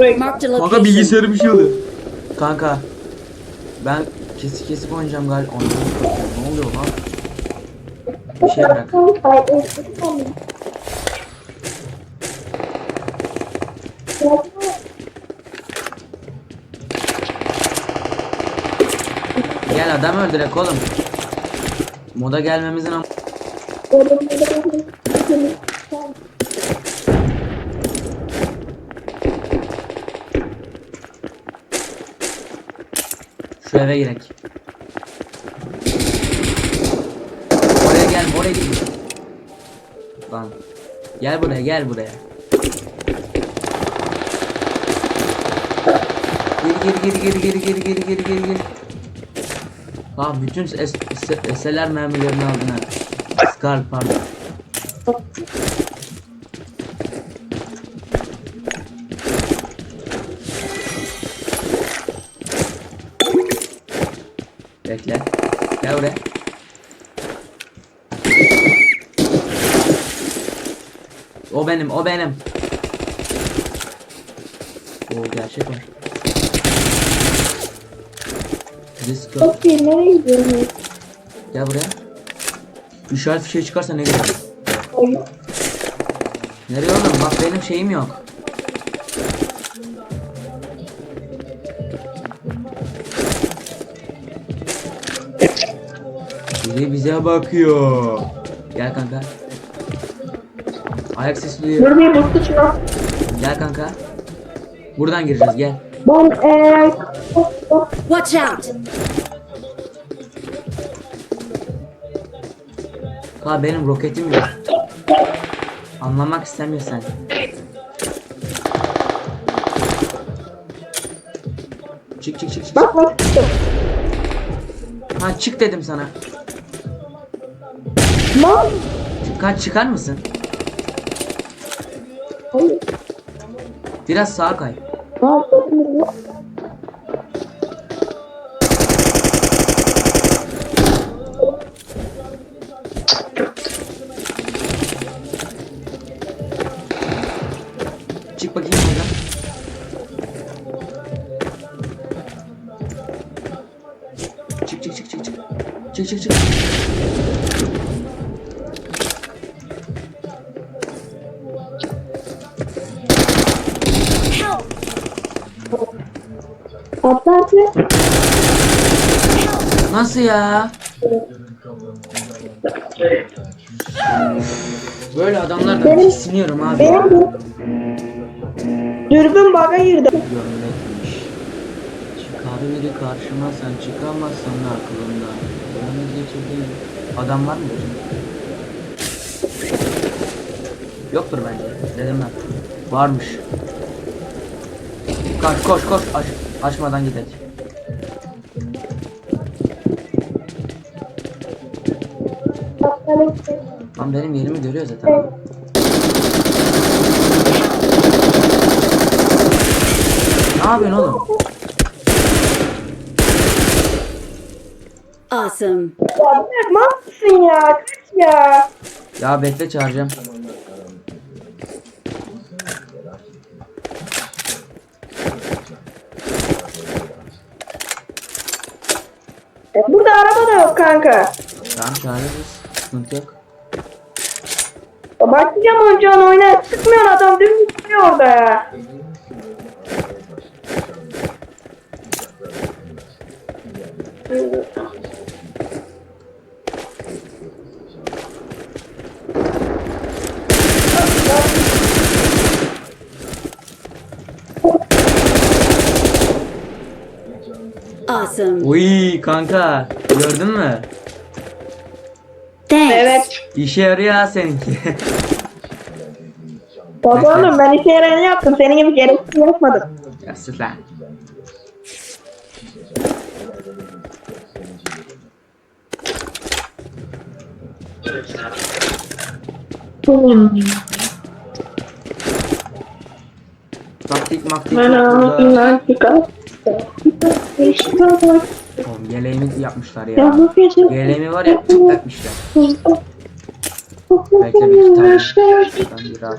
Marked a Kanka location. bilgisayarı bir şey oluyor. Kanka. Ben kesik kesik oynayacağım galiba. Oynayacağım. Ne oluyor lan? Bir şey bırak. Gel adam öldürek oğlum. Moda gelmemizin am eve girek. Oraya gel, oraya git. Lan. Gel buraya, gel buraya. Gir gir gir gir gir gir gir gir gir gir. Ha bütün es es eseler mermilerini aldın ha. Scar pardon. Benim, o benim. O gerçek var. Disco. Çok iyi nereye gidiyorsun? Gel buraya. İşaret fişeği çıkarsa ne gelir? Nereye oğlum? Bak benim şeyim yok. Biri bize bakıyor. Gel kanka. Ayak sesi duyuyor. Dur bir bu sıçma. Gel kanka. Buradan gireceğiz gel. Ben eee... Watch out! Ha benim roketim yok. Anlamak istemiyorsan. Çık çık çık çık. Bak bak. Ha çık dedim sana. Lan. Kaç çıkar mısın? Biraz sağa kay. Çık bakayım buradan. Çık çık çık çık çık. Çık çık çık. Atlarsa Nasıl ya? Böyle adamlardan Benim- tiksiniyorum abi. benim bu dürbün baga girdi. Görmekmiş. Çıkar biri karşıma sen çıkamazsın aklımda. Yalnız geçirdiğim. Adam var mı? Yoktur bence. Dedim ben. Varmış. Kaç koş koş aç. Açmadan gidelim. Tam benim yerimi görüyor zaten. Ne yapıyorsun oğlum? Awesome. Ya bırak mısın ya? Kaç ya? Ya bekle çağıracağım. Da yok kanka. Tamam çağırırız. Sıkıntı yok. Ya Başlayacağım oyuncağını oyna. Sıkmıyor adam dümdüz duruyor orada ya. Awesome. Uy kanka gördün mü? Thanks. Evet. İşe yarıyor ha seninki. Baba oğlum ben işe yarayını yaptım. Senin gibi gereksiz yapmadım. ya sus lan. Taktik maktik Ben yok burada. çıkar. Oğlum yeleğimi yapmışlar ya. Yeleğimi var ya takmışlar. Bekle bir iki tane. Şuradan.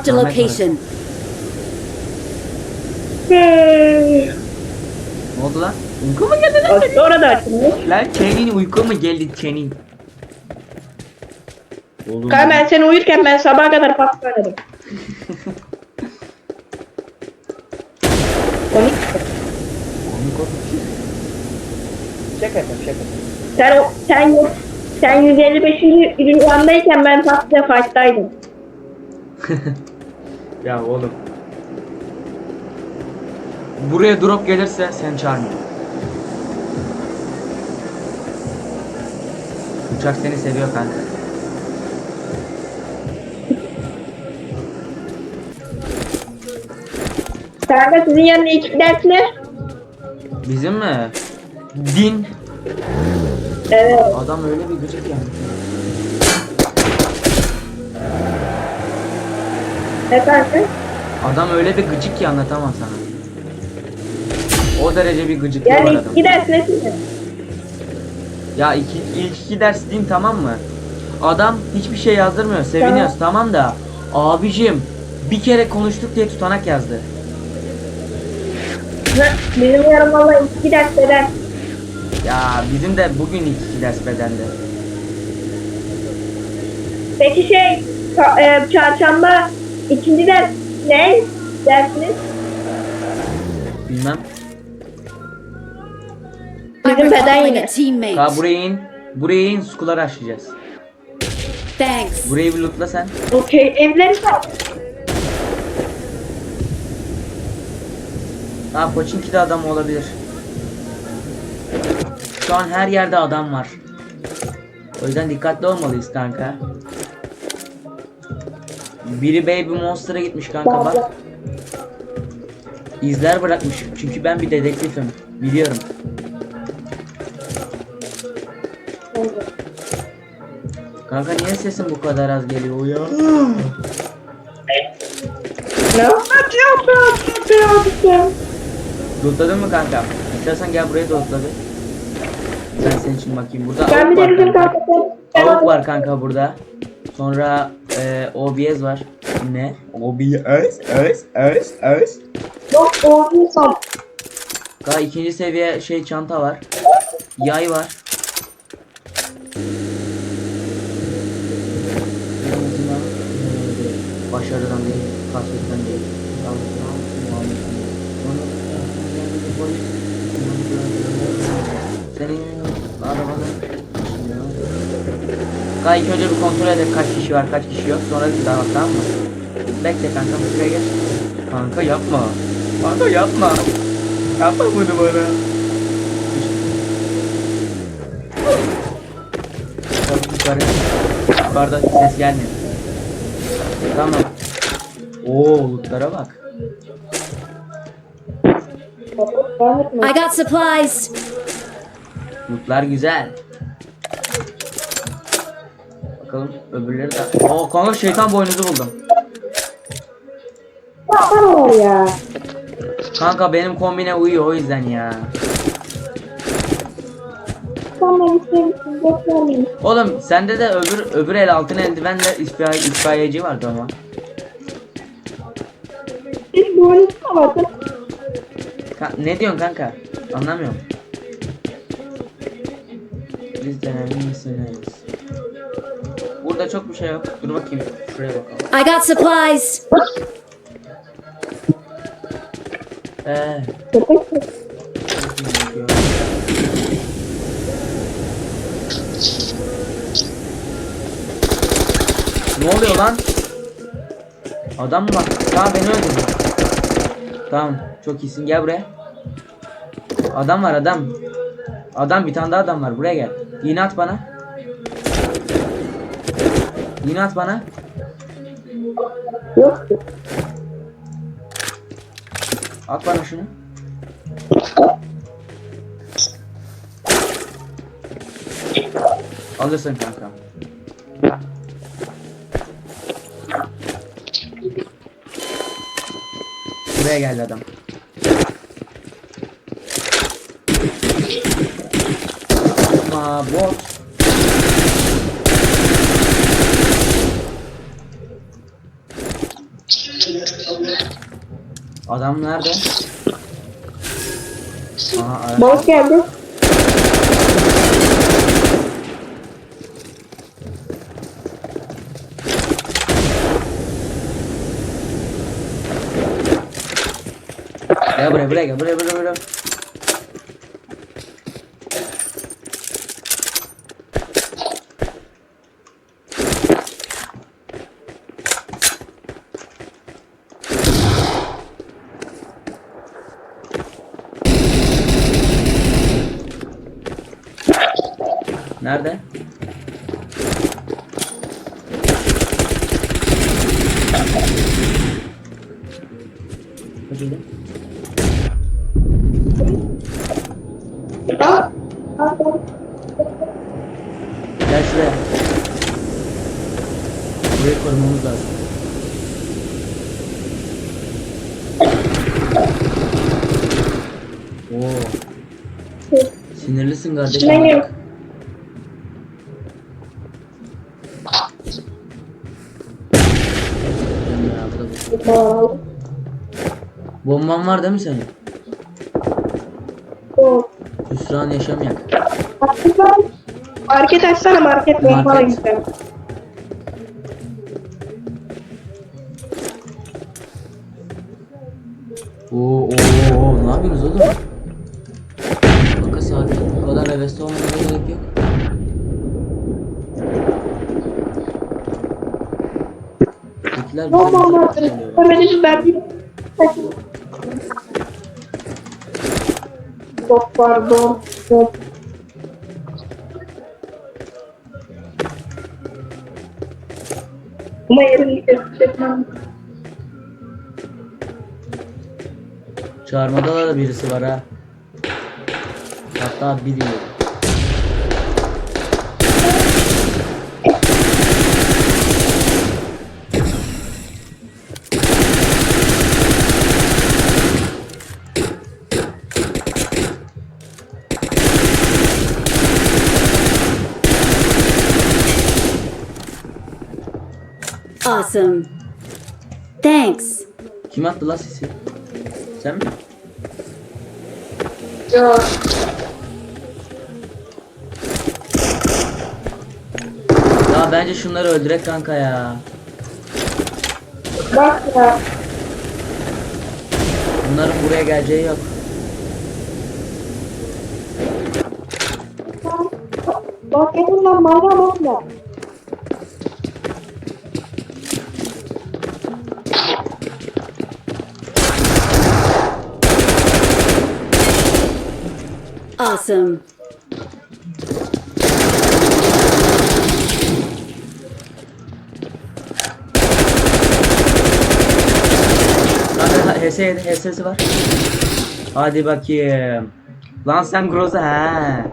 Marked a location. Ne oldu lan? Uyku mu geldi lan? Sonra da açılmış. Lan senin uyku mu geldi senin? Oğlum. Kanka ben sen uyurken ben sabaha kadar pasta oynadım. Komik. Komik oldu. Şaka yapıyorum şaka. Sen o sen sen 155. rüyandayken ben pasta fight'taydım. Ya oğlum. Buraya drop gelirse sen çağırma. Uçak seni seviyor kanka. Kanka sizin yanında ilk ders ne? Bizim mi? Din. Evet. Adam öyle bir gıcık yani. Efendim? Adam öyle bir gıcık ki anlatamam sana. O derece bir gıcık Yani adam. ilk ders ne sizin? Ya iki, ilk iki ders diyeyim tamam mı? Adam hiçbir şey yazdırmıyor. Seviniyoruz tamam da. Abicim bir kere konuştuk diye tutanak yazdı. Bizim yarım valla iki ders beden. Ya bizim de bugün ilk iki ders bedendi. Peki şey, ça- e, çarşamba ikinci ders ne? Dersiniz? Bilmem. I'm Bizim beden yine. a teammate. Ta buraya in. Buraya in skuları açacağız. Thanks. Burayı bir lootla sen. Okey, evleri var. Ha Pochinki'de adam olabilir. Şu an her yerde adam var. O yüzden dikkatli olmalıyız kanka. Biri Baby Monster'a gitmiş kanka bak. İzler bırakmış. Çünkü ben bir dedektifim. Biliyorum. Kanka niye sesin bu kadar az geliyor ya? Ne yapıyorsun? Lootladın mı kanka? İstersen gel buraya bir. Ben senin için bakayım. Burada Ben avuk var kanka. Avuk var kanka burada. Sonra e, OBS var. Ne? OBS, OBS, OBS, OBS. Yok, olduysam. Kanka ikinci seviye şey çanta var. Yay var. En azından, e, Başarıdan değil, kasvetten değil. Sağlıktan, muhabbeten değil. Senin arabanın Kanka ilk önce bir kontrol edelim kaç kişi var kaç kişi yok sonra bir daha bak tamam mı? Bekle kanka şuraya gel. Kanka yapma. Kanka yapma. Yapma bunu bana. Yukarı. Yukarıda ses gelmiyor. Tamam. Oo lootlara bak. I got supplies. Lootlar güzel. Bakalım öbürleri de. Oo kanka şeytan boynuzu buldum. Ya. Kanka benim kombine uyuyor o yüzden ya. Oğlum sende de öbür öbür el altın eldivenle ispiyay, ispiyayeci vardı ama. Senin boynuzun da var. Ka- ne diyorsun kanka? Anlamıyorum. Biz denemeyi? Burada çok bir şey yok. Dur bakayım. Şuraya bakalım. I got supplies. Eee. Köpek Ne oluyor lan? Adam mı var? Tamam beni öldürdü. Tamam çok iyisin gel buraya. Adam var adam. Adam bir tane daha adam var buraya gel. İğne at bana. İğne at bana. yok. At bana şunu. Alırsın kanka. Buraya geldi adam. Ama bot. Adam nerede? Aha araç. Balık geldi. Gel buraya buraya gel buraya buraya buraya. Nerede? Kaçıldı. Gel şuraya. Burayı korumamız lazım. Oo, sinirlisin kardeşim. Bomban var değil mi senin? o. Hüsran yaşamayak. Market açsana market Market. Oo, oo, oo, ne yapıyorsunuz oğlum? Kanka sakin. Bu kadar hevesli olmana gerek yok. Güzel var. söylüyor. Ömer'in verdiği. Çok pardon. Çok. Ama yerini göstermem. Çağırmada da birisi var ha. Hatta biliyor. Awesome. Thanks. Kim attı la sesi? Sen mi? Ya. Ya bence şunları öldürek kanka ya. Bak ya. Bunların buraya geleceği yok. Bak edin lan mayra Kanka HS HS'si var. Hadi bakayım. Lan sen Groza ha.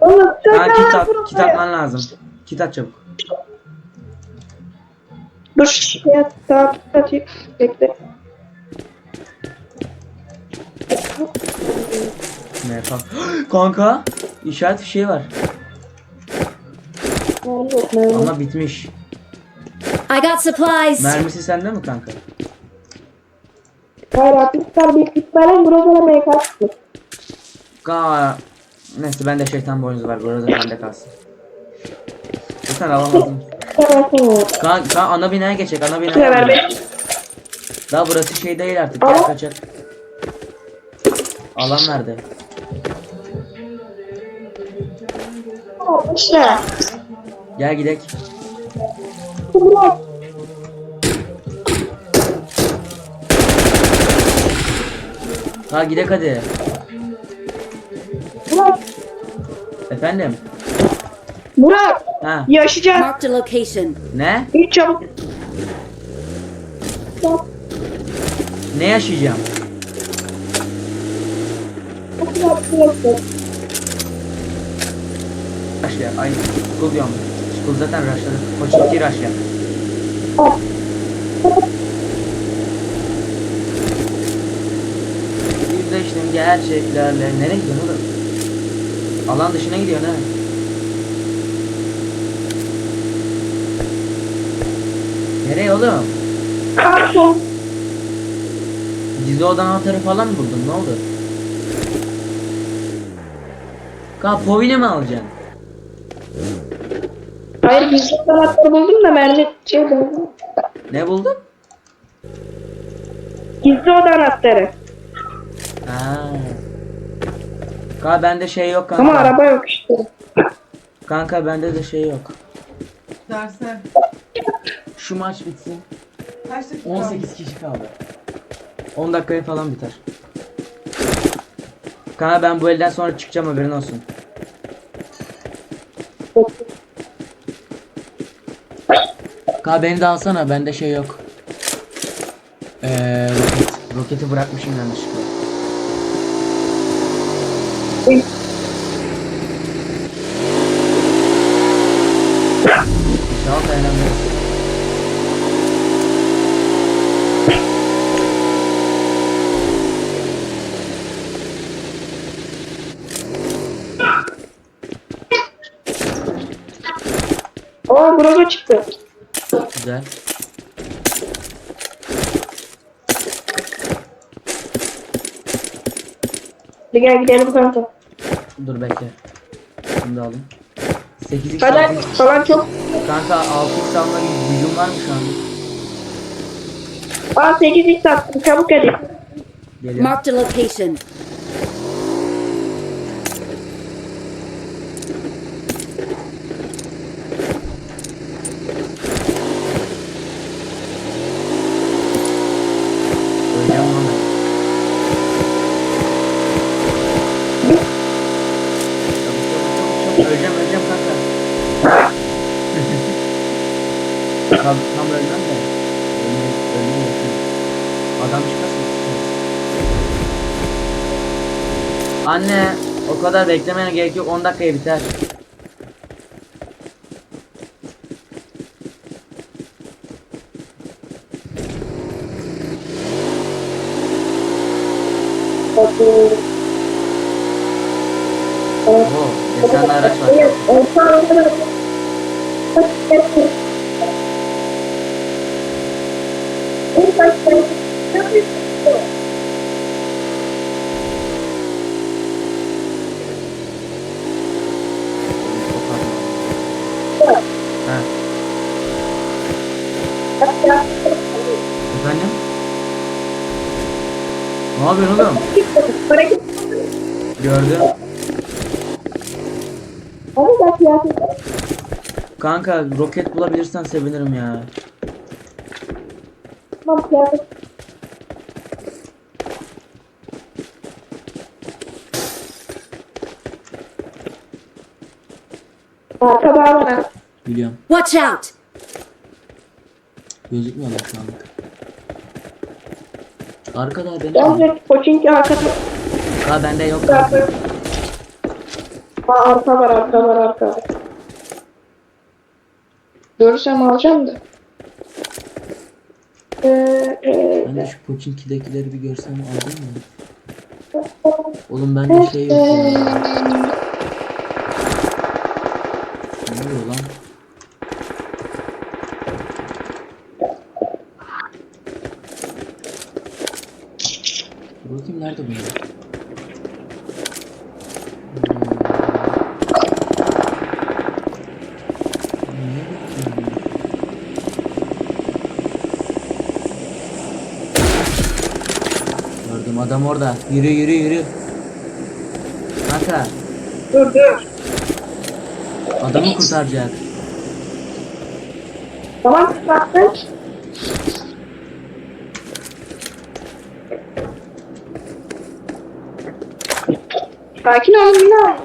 Oğlum Ha kit at, kit atman lazım. Kit at çabuk. Dur daha atayım. Bekle. Ne yapalım? Kanka işaret fişeği var ama bitmiş. I got supplies. Mermisi sende mi kanka? Hayır atmışlar bir kitlerin buralara kaçtı. Ka Neyse bende şeytan boynuzu var. Burada bende kalsın. Zaten alamadım. Kan, kan ana binaya geçecek. Ana binaya. Daha burası şey değil artık. Gel kaçak. Alan nerede? İşte. Gel gidek. Ha gidek hadi. Bırak. Efendim? Burak. Ha. Yaşayacağız. Marked a location. Ne? Hiç çabuk. Ne yaşayacağım? Raşla. Ay school diyorum. School zaten raşladı. Koçinki raşla. Yüzleştim gerçeklerle. Nereye gidiyorsun oğlum? Alan dışına gidiyorsun ha. Nereye oğlum? Gizli odan anahtarı falan mı buldun? Ne oldu? Ka povine mi alacaksın? Hayır gizli anahtarı buldum da mermi şey buldum. Ne buldun? Gizli oda anahtarı. Ha. Ka bende şey yok kanka. Ama araba yok işte. Kanka bende de şey yok. Derse Şu maç bitsin. kaç dakika? 18 kişi kaldı. 10 dakikaya falan biter. Kanka ben bu elden sonra çıkacağım haberin olsun. Kanka beni de alsana bende şey yok. Eee roket. Roketi bırakmışım yanlışlıkla. İnşallah dayanamıyoruz. Aa burada çıktı. Güzel. Hadi gel gidelim kanka. Dur bekle. Şunu da alayım. 8x Hadi aldım. falan çok. Kanka 6x alma gibi gücüm var mı şu an? Aa 8 x attım çabuk hadi. Marked a location. O kadar beklemene gerek yok 10 dakikaya biter. Oo, desenli araç var. Ha, efendim? Ne yapıyorsun oğlum? Gördüm. Kanka roket bulabilirsen sevinirim ya. Arka. Biliyorum. Watch out! Gözükmüyorlar şu anlık. Arkada benim. Bence Koçinki arkada. Ha bende yok. kanka. Aa, arka var arka var arka. Görürsem alacağım da. Ee, e, Ben de şu Pochinki'dekileri bir görsem aldın mı? Oğlum bende şey yok ya. Ne oluyor lan? Dur bakayım nerede bu ya? Hmm. Niye bakıyorum? Gördüm adam orada. Yürü yürü yürü. Kanka dur dur. adamı kurtaracak. Tamam baktın. Sakin ol Mina.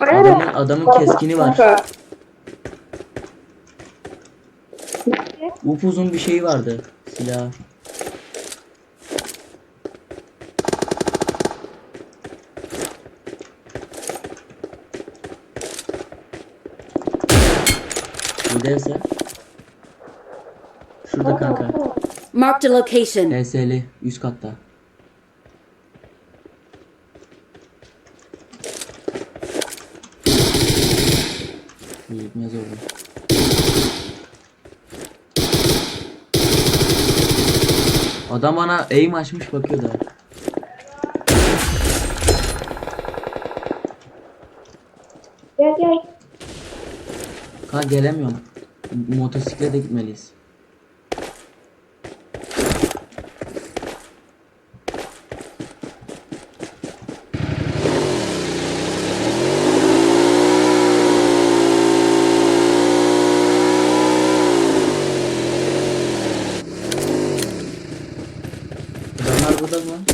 Adamın, adamın keskini var. Upuzun bir şey vardı. Silah. Buradaysa. Şurada kanka. Marked a location. HS'li üst katta. Gitmez orada. Adam bana aim açmış bakıyordu. Gel gel. Ha gelemiyorum. Motosiklete gitmeliyiz. Adamlar burada mı?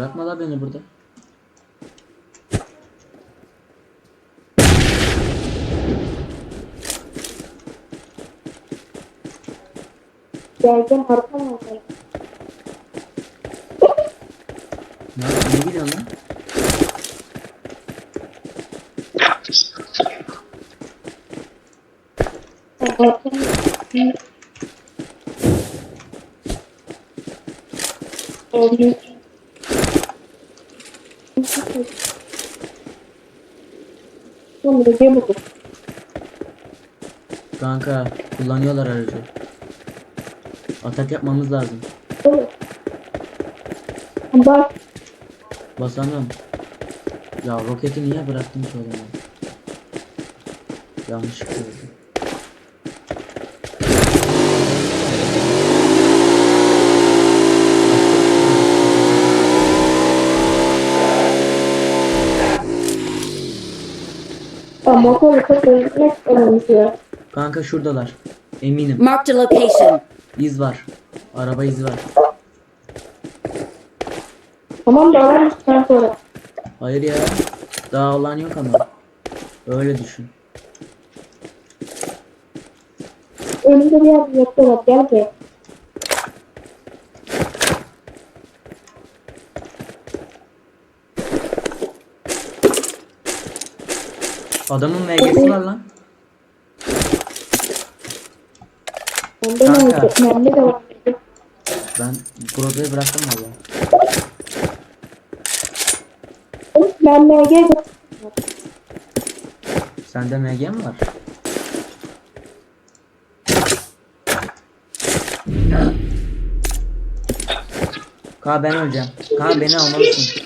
Bırakma la beni burada. Gel gel arkama gel. Ne, gidiyorsun lan? Kanka kullanıyorlar aracı. Atak yapmamız lazım. Oğlum. Bak. Basamıyorum. Ya roketi niye bıraktım ki o zaman? Yanlışlıkla oldu. Ya motoru çok özlemek önemli ya. Kanka şuradalar. Eminim. Marked a location. İz var. Araba izi var. Tamam da alalım sen sonra. Hayır ya. Daha olan yok ama. Öyle düşün. Önümde bir yer yapıyorlar. Gel gel. Adamın MG'si var lan. Bende Kanka. ne olacak? Bende de var. Ben Groza'yı bıraktım valla. Ben MG de- Sende MG mi var? Ka ben öleceğim. Ka beni almalısın.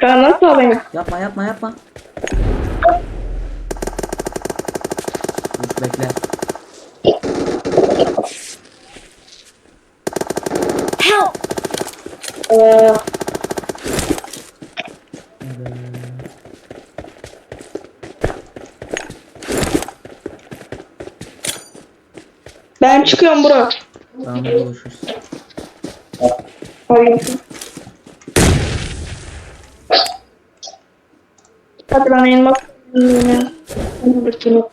Kaan nasıl alayım? Yapma yapma yapma. Dur bekle. Help! Ee, ben çıkıyorum bro. Tamam buluşuruz. Hayır. Hadi lan elmas. Yine. Hadi bakayım.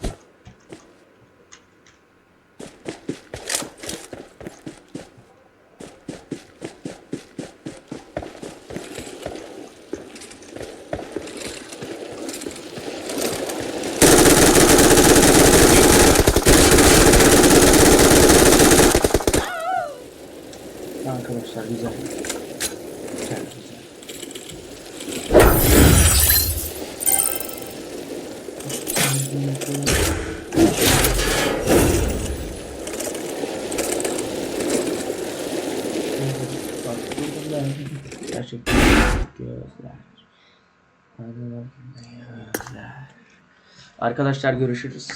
Arkadaşlar güzel. Güzel güzel. Gerçekten gözler. Hadi bakayım gözler. Arkadaşlar görüşürüz.